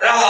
然后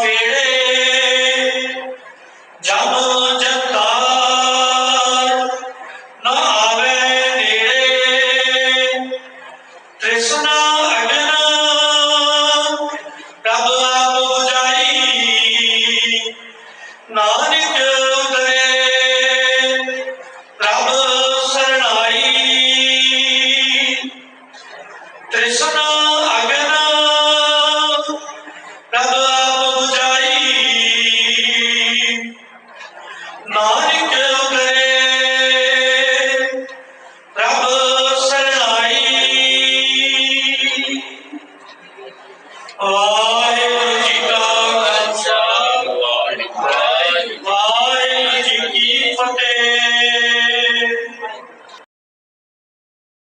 ਨਾਨਕ ਉਤਰੇ ਪ੍ਰਭ ਸਰਣਾਈ। ਤ੍ਰਿਸ਼ਨਾ ਅਗਨ ਪ੍ਰਭ ਬੁਝਾਈ। ਨਾਨਕ ਉਤਰੇ ਪ੍ਰਭ ਸਰਣਾਈ। ਵਾਹਿਗੁਰੂ।